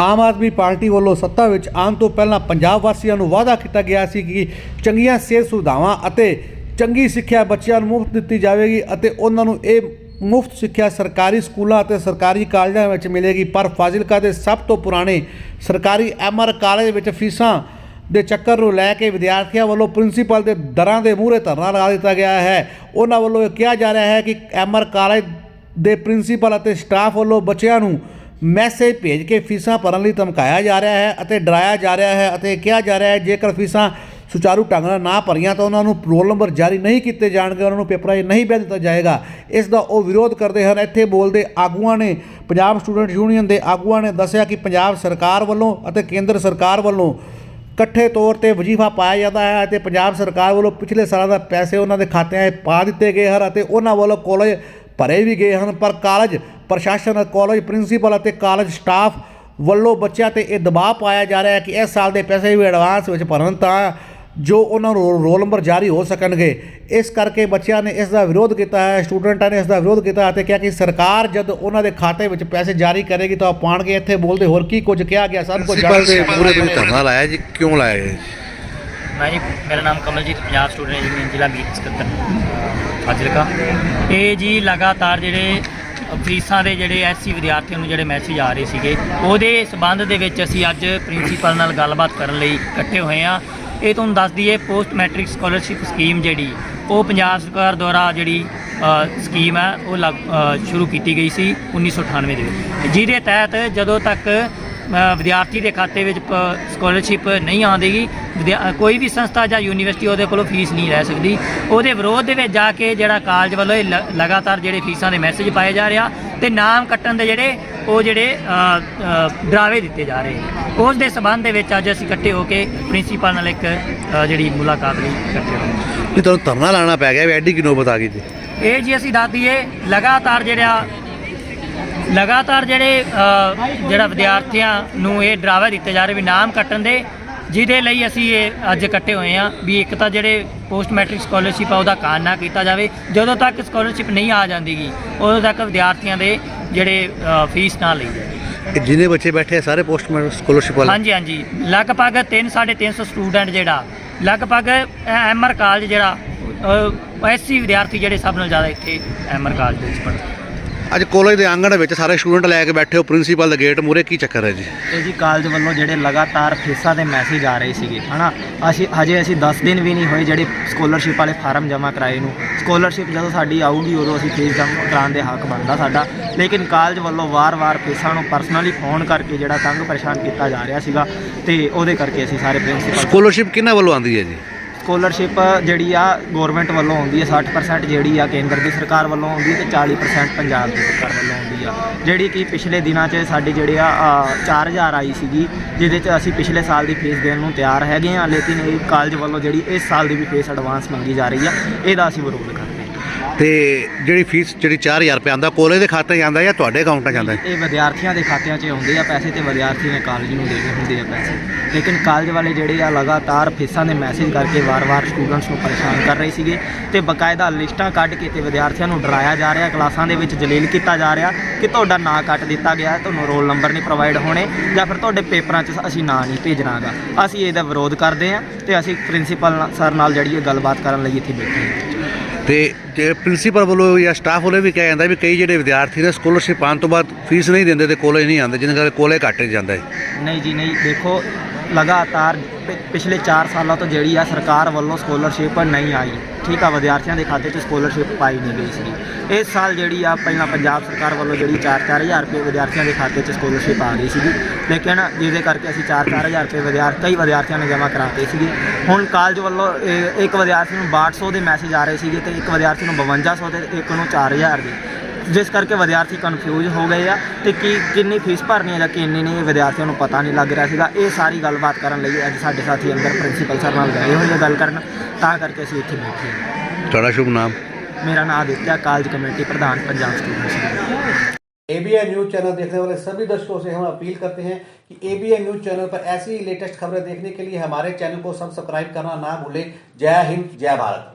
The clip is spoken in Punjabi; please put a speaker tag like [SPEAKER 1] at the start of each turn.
[SPEAKER 1] ਆਮ ਆਦਮੀ ਪਾਰਟੀ ਵੱਲੋਂ ਸੱਤਾ ਵਿੱਚ ਆਉਣ ਤੋਂ ਪਹਿਲਾਂ ਪੰਜਾਬ ਵਾਸੀਆਂ ਨੂੰ ਵਾਅਦਾ ਕੀਤਾ ਗਿਆ ਸੀ ਕਿ ਚੰਗੀਆਂ ਸਿਹਤ ਸੁਵਿਧਾਵਾਂ ਅਤੇ ਚੰਗੀ ਸਿੱਖਿਆ ਬੱਚਿਆਂ ਨੂੰ ਮੁਫਤ ਦਿੱਤੀ ਜਾਵੇਗੀ ਅਤੇ ਉਹਨਾਂ ਨੂੰ ਇਹ ਮੁਫਤ ਸਿੱਖਿਆ ਸਰਕਾਰੀ ਸਕੂਲਾਂ ਅਤੇ ਸਰਕਾਰੀ ਕਾਲਜਾਂ ਵਿੱਚ ਮਿਲੇਗੀ। ਪਰ ਫਾਜ਼ਿਲਕਾ ਦੇ ਸਭ ਤੋਂ ਪੁਰਾਣੇ ਸਰਕਾਰੀ ਐਮਆਰ ਕਾਲਜ ਵਿੱਚ ਫੀਸਾਂ ਦੇ ਚੱਕਰ ਨੂੰ ਲੈ ਕੇ ਵਿਦਿਆਰਥੀਆਂ ਵੱਲੋਂ ਪ੍ਰਿੰਸੀਪਲ ਦੇ ਦਰਾਂ ਦੇ ਮੂਹਰੇ ਧਰਨਾ ਲਗਾ ਦਿੱਤਾ ਗਿਆ ਹੈ। ਉਹਨਾਂ ਵੱਲੋਂ ਇਹ ਕਿਹਾ ਜਾ ਰਿਹਾ ਹੈ ਕਿ ਐਮਆਰ ਕਾਲਜ ਦੇ ਪ੍ਰਿੰਸੀਪਲ ਅਤੇ ਸਟਾਫ ਵੱਲੋਂ ਬੱਚਿਆਂ ਨੂੰ ਮੈਸੇਜ ਭੇਜ ਕੇ ਫੀਸਾਂ ਭਰਨ ਲਈ ਧਮਕਾਇਆ ਜਾ ਰਿਹਾ ਹੈ ਅਤੇ ਡਰਾਇਆ ਜਾ ਰਿਹਾ ਹੈ ਅਤੇ ਕਿਹਾ ਜਾ ਰਿਹਾ ਹੈ, ਜੇਕਰ ਫੀਸਾਂ ਸੁਚਾਰੂ ਢੰਗ ਨਾਲ ਨਾ ਭਰੀਆਂ ਤਾਂ ਉਹਨਾਂ ਨੂੰ ਰੋਲ ਨੰਬਰ ਜਾਰੀ ਨਹੀਂ ਕੀਤੇ ਜਾਣਗੇ, ਉਹਨਾਂ ਨੂੰ ਪੇਪਰਾਂ 'ਚ ਨਹੀਂ ਭੇਜ ਦਿੱਤਾ ਜਾਏਗਾ। ਇਸ ਦਾ ਉਹ ਵਿਰੋਧ ਕਰਦੇ ਹਨ। ਇੱਥੇ ਬੋਲਦੇ ਆਗੂਆਂ ਨੇ, ਪੰਜਾਬ ਸਟੂਡੈਂਟ ਯੂਨੀਅਨ ਦੇ ਆਗੂਆਂ ਨੇ ਦੱਸਿਆ ਕਿ ਪੰਜਾਬ ਸਰਕਾਰ ਵੱਲੋਂ ਅਤੇ ਕੇਂਦਰ ਸਰਕਾਰ ਵੱਲੋਂ ਇਕੱਠੇ ਤੌਰ ਤੇ ਵਜ਼ੀਫਾ ਪਾਇਆ ਜਾਂਦਾ ਹੈ ਅਤੇ ਪੰਜਾਬ ਸਰਕਾਰ ਵੱਲੋਂ ਪਿਛਲੇ ਸਾਲਾਂ ਦਾ ਪੈਸੇ ਉਹਨਾਂ ਦੇ ਖਾਤਿਆਂ 'ਚ ਪਾ ਦਿੱਤੇ ਗਏ ਹਨ ਅਤੇ ਉਹਨਾਂ ਵੱਲੋਂ ਕਾਲਜ ਭਰੇ ਵੀ ਗਏ ਹਨ, ਪਰ ਕਾਲਜ ਪ੍ਰਸ਼ਾਸਨ ਕਾਲਜ ਪ੍ਰਿੰਸੀਪਲ ਅਤੇ ਕਾਲਜ ਸਟਾਫ ਵੱਲੋਂ ਬੱਚਿਆਂ ਤੇ ਇਹ ਦਬਾਅ ਪਾਇਆ ਜਾ ਰਿਹਾ ਹੈ ਕਿ ਇਸ ਸਾਲ ਦੇ ਪੈਸੇ ਵੀ ਐਡਵਾਂਸ ਵਿੱਚ ਭਰਨ ਤਾਂ ਜੋ ਉਹਨਾਂ ਨੂੰ ਰੋਲ ਨੰਬਰ ਜਾਰੀ ਹੋ ਸਕਣਗੇ। ਇਸ ਕਰਕੇ ਬੱਚਿਆਂ ਨੇ ਇਸ ਦਾ ਵਿਰੋਧ ਕੀਤਾ ਹੈ ਸਟੂਡੈਂਟਾਂ ਨੇ ਇਸ ਦਾ ਵਿਰੋਧ ਕੀਤਾ ਅਤੇ ਕਿਹਾ ਕਿ ਸਰਕਾਰ ਜਦ ਉਹਨਾਂ ਦੇ ਖਾਤੇ ਵਿੱਚ ਪੈਸੇ ਜਾਰੀ ਕਰੇਗੀ ਤਾਂ ਉਹ ਪਾਣਗੇ। ਇੱਥੇ ਬੋਲਦੇ ਹੋਰ ਕੀ ਕੁਝ ਕਿਹਾ ਗਿਆ ਸਭ ਕੁਝ
[SPEAKER 2] ਪ੍ਰਿੰਸੀਪਲ ਦੇ ਪੂਰੇ ਤੁਸੀਂ ਧਰਨਾ ਲਾਇਆ ਜੀ ਕਿਉਂ ਲਾਇਆ ਜੀ?
[SPEAKER 3] ਮੈਂ ਜੀ ਮੇਰਾ ਨਾਮ ਕਮਲਜੀਤ ਪੰਜਾਬ ਸਟੂਡੈਂਟ ਯੂਨੀਅਨ ਜ਼ਿਲ੍ਹਾ ਮੀਤ ਸਕੱਤਰ। ਫਾਜ਼ਿਲਕਾ। ਇਹ ਜੀ ਲਗਾਤਾਰ ਜਿਹੜੇ ਫੀਸਾਂ ਦੇ ਜਿਹੜੇ ਐਸਸੀ ਵਿਦਿਆਰਥੀਆਂ ਨੂੰ ਜਿਹੜੇ ਮੈਸੇਜ ਆ ਰਹੇ ਸੀਗੇ, ਉਹਦੇ ਸਬੰਧ ਦੇ ਵਿੱਚ ਅਸੀਂ ਅੱਜ ਪ੍ਰਿੰਸੀਪਲ ਨਾਲ ਗੱਲਬਾਤ ਕਰਨ ਲਈ ਇਕੱਠੇ ਹੋਏ ਆ ਇਹ ਤੁਹਾਨੂੰ ਦੱਸ ਦਈਏ ਪੋਸਟ ਮੈਟ੍ਰਿਕ ਸਕਾਲਰਸ਼ਿਪ ਸਕੀਮ ਜਿਹੜੀ, ਉਹ ਪੰਜਾਬ ਸਰਕਾਰ ਦੁਆਰਾ ਜਿਹੜੀ ਸਕੀਮ ਹੈ ਉਹ ਲੱਗ- ਸ਼ੁਰੂ ਕੀਤੀ ਗਈ ਸੀ 1998 ਦੇ ਵਿੱਚ। ਜਿਹਦੇ ਤਹਿਤ ਜਦੋਂ ਤੱਕ ਵਿਦਿਆਰਥੀ ਦੇ ਖਾਤੇ ਵਿੱਚ ਸਕਾਲਰਸ਼ਿਪ ਨਹੀਂ ਆਉਂਦੀਗੀ। ਕੋਈ ਵੀ ਸੰਸਥਾ ਜਾਂ ਯੂਨੀਵਰਸਿਟੀ ਉਹਦੇ ਕੋਲੋਂ ਫੀਸ ਨਹੀਂ ਲੈ ਸਕਦੀ। ਉਹਦੇ ਵਿਰੋਧ ਦੇ ਵਿੱਚ ਜਾ ਕੇ ਜਿਹੜਾ ਕਾਲਜ ਵੱਲੋਂ ਇਹ ਲਗਾਤਾਰ ਜਿਹੜੇ ਫੀਸਾਂ ਦੇ ਮੈਸੇਜ ਪਾਏ ਜਾ ਰਿਹਾ ਤੇ ਨਾਮ ਕੱਟਣ ਦੇ ਜਿਹੜੇ ਉਹ ਜਿਹੜੇ ਡਰਾਵੇ ਦਿੱਤੇ ਜਾ ਰਹੇ। ਉਸ ਦੇ ਸਬੰਧ ਦੇ ਵਿੱਚ ਅੱਜ ਅਸੀਂ ਇਕੱਠੇ ਹੋ ਕੇ ਪ੍ਰਿੰਸੀਪਲ ਨਾਲ ਇੱਕ ਜਿਹੜੀ ਮੁਲਾਕਾਤ ਲਈ ਇਕੱਠੇ ਹੋਏ
[SPEAKER 2] ਨਹੀਂ ਤੁਹਾਨੂੰ ਧਰਨਾ ਲਾਣਾ ਪੈ ਗਿਆ ਵੀ ਐਡੀ ਕੀ ਨੌਬਤ ਆ ਗਈ ਜੀ
[SPEAKER 3] ਇਹ ਜੀ ਅਸੀਂ ਦੱਸ ਦਈਏ ਲਗਾਤਾਰ ਜਿਹੜਾ ਲਗਾਤਾਰ ਜਿਹੜੇ ਜਿਹੜਾ ਵਿਦਿਆਰਥੀਆਂ ਨੂੰ ਇਹ ਡਰਾਵਾ ਦਿੱਤੇ ਜਾ ਰਹੇ ਵੀ ਨਾਮ ਕੱਟਣ ਦੇ ਜਿਹਦੇ ਲਈ ਅਸੀਂ ਇਹ ਅੱਜ ਇਕੱਠੇ ਹੋਏ ਆ ਵੀ ਇੱਕ ਤਾਂ ਜਿਹੜੇ ਪੋਸਟ ਮੈਟ੍ਰਿਕ ਸਕਾਲਰਸ਼ਿਪ ਆ ਉਹਦਾ ਕਾਨ ਨਾ ਕੀਤਾ ਜਾਵੇ। ਜਦੋਂ ਤੱਕ ਸਕਾਲਰਸ਼ਿਪ ਨਹੀਂ ਆ ਜਾਂਦੀਗੀ ਉਦੋਂ ਤੱਕ ਵਿਦਿਆਰਥੀਆਂ ਦੇ ਜਿਹੜੇ ਫੀਸ ਨਾ ਲਈ ਜਾਵੇ।
[SPEAKER 2] ਇਹ ਜਿੰਨੇ ਬੱਚੇ ਬੈਠੇ ਆ ਸਾਰੇ ਪੋਸਟ ਸਕਾਲਰਸ਼ਿਪ ਵਾਲੇ?
[SPEAKER 3] ਹਾਂਜੀ ਹਾਂਜੀ। ਲਗਭਗ 3 350 ਸਟੂਡੈਂਟ ਜਿਹੜਾ ਲਗਭਗ ਐਮਆਰ ਕਾਲਜ ਜਿਹੜਾ ਐਸਸੀ ਵਿਦਿਆਰਥੀ ਜਿਹੜੇ ਸਭ ਨਾਲੋਂ ਜ਼ਿਆਦਾ ਇੱਥੇ ਐਮਆਰ ਕਾਲਜ ਦੇ ਵਿੱਚ ਪੜ੍ਹਦੇ
[SPEAKER 2] ਅੱਜ ਕਾਲਜ ਦੇ ਆਂਗਣ ਵਿੱਚ ਸਾਰੇ ਸਟੂਡੈਂਟ ਲੈ ਕੇ ਬੈਠੇ ਹੋ ਪ੍ਰਿੰਸੀਪਲ ਦੇ ਗੇਟ ਮੂਰੇ ਕੀ ਚੱਕਰ ਹੈ ਜੀ?
[SPEAKER 4] ਇਹ ਜੀ ਕਾਲਜ ਵੱਲੋਂ ਜਿਹੜੇ ਲਗਾਤਾਰ ਫੀਸਾਂ ਦੇ ਮੈਸੇਜ ਆ ਰਹੇ ਸੀਗੇ ਹਨਾ? ਅਸੀਂ ਹਜੇ ਅਸੀਂ 10 ਦਿਨ ਵੀ ਨਹੀਂ ਹੋਏ ਜਿਹੜੇ ਸਕਾਲਰਸ਼ਿਪ ਵਾਲੇ ਫਾਰਮ ਜਮ੍ਹਾਂ ਕਰਾਏ ਨੂੰ। ਸਕਾਲਰਸ਼ਿਪ ਜਦੋਂ ਸਾਡੀ ਆਊਗੀ ਉਦੋਂ ਅਸੀਂ ਫੀਸ ਜਮ੍ਹਾਂ ਕਰਾਉਣ ਦੇ ਹੱਕ ਬਣਦਾ ਸਾਡਾ। ਲੇਕਿਨ ਕਾਲਜ ਵੱਲੋਂ ਵਾਰ-ਵਾਰ ਫੀਸਾਂ ਨੂੰ ਪਰਸਨਲੀ ਫੋਨ ਕਰਕੇ ਜਿਹੜਾ ਤੰਗ ਪਰੇਸ਼ਾਨ ਕੀਤਾ ਜਾ ਰਿਹਾ ਸੀਗਾ ਤੇ ਉਹਦੇ ਕਰਕੇ ਅਸੀਂ ਸਾਰੇ ਪ੍ਰਿੰਸੀਪਲ
[SPEAKER 2] ਸਕਾਲਰਸ਼ਿਪ ਕਿਹਨਾਂ ਵੱਲੋਂ ਆਉਂਦੀ ਹੈ ਜੀ?
[SPEAKER 4] ਸਕਾਲਰਸ਼ਿਪ ਜਿਹੜੀ ਆ ਗਵਰਨਮੈਂਟ ਵੱਲੋਂ ਆਉਂਦੀ ਹੈ 60% ਜਿਹੜੀ ਆ ਕੇਂਦਰ ਦੀ ਸਰਕਾਰ ਵੱਲੋਂ ਆਉਂਦੀ ਹੈ ਤੇ 40% ਪੰਜਾਬ ਦੀ ਸਰਕਾਰ ਵੱਲੋਂ ਆਉਂਦੀ ਆ। ਜਿਹੜੀ ਕਿ ਪਿਛਲੇ ਦਿਨਾਂ 'ਚ ਸਾਡੀ ਜਿਹੜੇ ਆ ਅ, 4000 ਆਈ ਸੀਗੀ ਜਿਹਦੇ 'ਚ ਅਸੀਂ ਪਿਛਲੇ ਸਾਲ ਦੀ ਫੀਸ ਦੇਣ ਨੂੰ ਤਿਆਰ ਹੈਗੇ ਆ ਲੇਕਿਨ ਇਹ ਕਾਲਜ ਵੱਲੋਂ ਜਿਹੜੀ ਇਸ ਸਾਲ ਦੀ ਵੀ ਫੀਸ ਐਡਵਾਂਸ ਮੰਗੀ ਜਾ ਰਹੀ ਆ ਇਹਦਾ ਅਸੀਂ ਵਿਰੋਧ ਕਰਦੇ ਹਾਂ।
[SPEAKER 2] ਤੇ ਜਿਹੜੀ ਫੀਸ, ਜਿਹੜੀ 4000 ਰੁਪਏ ਆਂਦਾ ਕਾਲਜ ਦੇ ਖਾਤੇ ਜਾਂਦਾ ਜਾਂ ਤੁਹਾਡੇ ਅਕਾਊਂਟ 'ਚ ਜਾਂਦਾ?
[SPEAKER 4] ਇਹ ਵਿਦਿਆਰਥੀਆਂ ਦੇ ਖਾਤਿਆਂ 'ਚ ਹੁੰਦੇ ਆ ਪੈਸੇ ਤੇ ਵਿਦਿਆਰਥੀ ਨੇ ਕਾਲਜ ਨੂੰ ਦੇਣੇ ਹੁੰਦੇ ਆ ਪੈਸੇ। ਲੇਕਿਨ ਕਾਲਜ ਵਾਲੇ ਜਿਹੜੇ ਆ ਲਗਾਤਾਰ ਫੀਸਾਂ ਦੇ ਮੈਸੇਜ ਕਰਕੇ ਵਾਰ-ਵਾਰ ਸਟੂਡੈਂਟਸ ਨੂੰ ਪਰੇਸ਼ਾਨ ਕਰ ਰਹੇ ਸੀਗੇ ਤੇ ਬਕਾਇਦਾ ਲਿਸਟਾਂ ਕੱਢ ਕੇ ਤੇ ਵਿਦਿਆਰਥੀਆਂ ਨੂੰ ਡਰਾਇਆ ਜਾ ਰਿਹਾ, ਕਲਾਸਾਂ ਦੇ ਵਿੱਚ ਜਲੀਲ ਕੀਤਾ ਜਾ ਰਿਹਾ ਕਿ ਤੁਹਾਡਾ ਨਾਂ ਕੱਟ ਦਿੱਤਾ ਗਿਆ, ਤੁਹਾਨੂੰ ਰੋਲ ਨੰਬਰ ਨਹੀਂ ਪ੍ਰੋਵਾਈਡ ਹੋਣੇ ਜਾਂ ਫਿਰ ਤੁਹਾਡੇ ਪੇਪਰਾਂ 'ਚ ਅਸੀਂ ਨਾਂ ਨਹੀਂ ਭੇਜਣਾਗਾ। ਅਸੀਂ ਇਹਦਾ ਵਿਰੋਧ ਕਰਦੇ ਹਾਂ ਤੇ ਅਸੀਂ ਪ੍ਰਿੰਸੀਪਲ ਸਰ ਨਾਲ ਜਿਹੜੀ ਇਹ ਗੱਲਬਾਤ ਕਰਨ ਲਈ ਇੱਥੇ ਬੈਠੇ ਹਾਂ।
[SPEAKER 2] ਤੇ ਜੇ ਪ੍ਰਿੰਸੀਪਲ ਵੱਲੋਂ ਜਾਂ ਸਟਾਫ ਵੱਲੋਂ ਵੀ ਕਿਹਾ ਜਾਂਦਾ ਵੀ ਕਈ ਜਿਹੜੇ ਵਿਦਿਆਰਥੀ ਨੇ ਸਕਾਲਰਸ਼ਿਪ ਆਉਣ ਤੋਂ ਬਾਅਦ ਫੀਸ ਨਹੀਂ ਦਿੰਦੇ ਤੇ ਕਾਲਜ ਨਹੀਂ ਆਉਂਦੇ ਜਿਹਨਾਂ ਕਰਕੇ ਕਾਲਜ ਘੱਟ ਜਾਂਦਾ ਹੈ।
[SPEAKER 4] ਨਹੀਂ ਜੀ, ਨਹੀਂ, ਦੇਖੋ ਲਗਾਤਾਰ ਪਿਛਲੇ 4 ਸਾਲਾਂ ਤੋਂ ਜਿਹੜੀ ਆ ਸਰਕਾਰ ਵੱਲੋਂ ਸਕਾਲਰਸ਼ਿਪ ਨਹੀਂ ਆਈ। ਠੀਕ ਆ, ਵਿਦਿਆਰਥੀਆਂ ਦੇ ਖਾਤੇ 'ਚ ਸਕਾਲਰਸ਼ਿਪ ਪਾਈ ਨਹੀਂ ਗਈ ਸੀ ਇਸ ਸਾਲ ਜਿਹੜੀ ਆ ਪਹਿਲਾਂ ਪੰਜਾਬ ਸਰਕਾਰ ਵੱਲੋਂ ਜਿਹੜੀ 4-4000 ਰੁਪਏ ਵਿਦਿਆਰਥੀਆਂ ਦੇ ਖਾਤੇ 'ਚ ਸਕਾਲਰਸ਼ਿਪ ਆ ਗਈ ਸੀਗੀ। ਲੇਕਿਨ ਜਿਹਦੇ ਕਰਕੇ ਅਸੀਂ 4-4000 ਰੁਪਏ ਵਿਦਿਆਰਥੀ ਕਈ ਵਿਦਿਆਰਥੀਆਂ ਨੇ ਜਮ੍ਹਾਂ ਕਰਾਤੇ ਸੀਗੇ। ਹੁਣ ਕਾਲਜ ਵੱਲੋਂ ਇਹ- ਇੱਕ ਵਿਦਿਆਰਥੀ ਨੂੰ 6200 ਦੇ ਮੈਸੇਜ ਆ ਰਹੇ ਸੀਗੇ ਤੇ ਇੱਕ ਵਿਦਿਆਰਥੀ ਨੂੰ 5200 ਤੇ ਇੱਕ ਨੂੰ 4000 ਦੇ। जिस करके विद्यार्थी कन्फ्यूज़ हो गए तो कि फ़ीस भरनी है कि नहीं विद्यार्थियों को पता नहीं लग रहा है ये सारी गलबात अच्छे साढ़े साथी अंदर प्रिंसीपल सर गए हुए गल कर करके अभी इतने
[SPEAKER 2] बैठे शुभ नाम
[SPEAKER 4] मेरा नाम Aditya college committee Pradhan Punjab school A
[SPEAKER 1] B I news channel देखने वाले सभी दर्शकों से हम अपील करते हैं कि A B I news channel पर ऐसी लेटेस्ट खबरें देखने के लिए हमारे चैनल को सब्सक्राइब करना ना भूलें जय हिंद जय भारत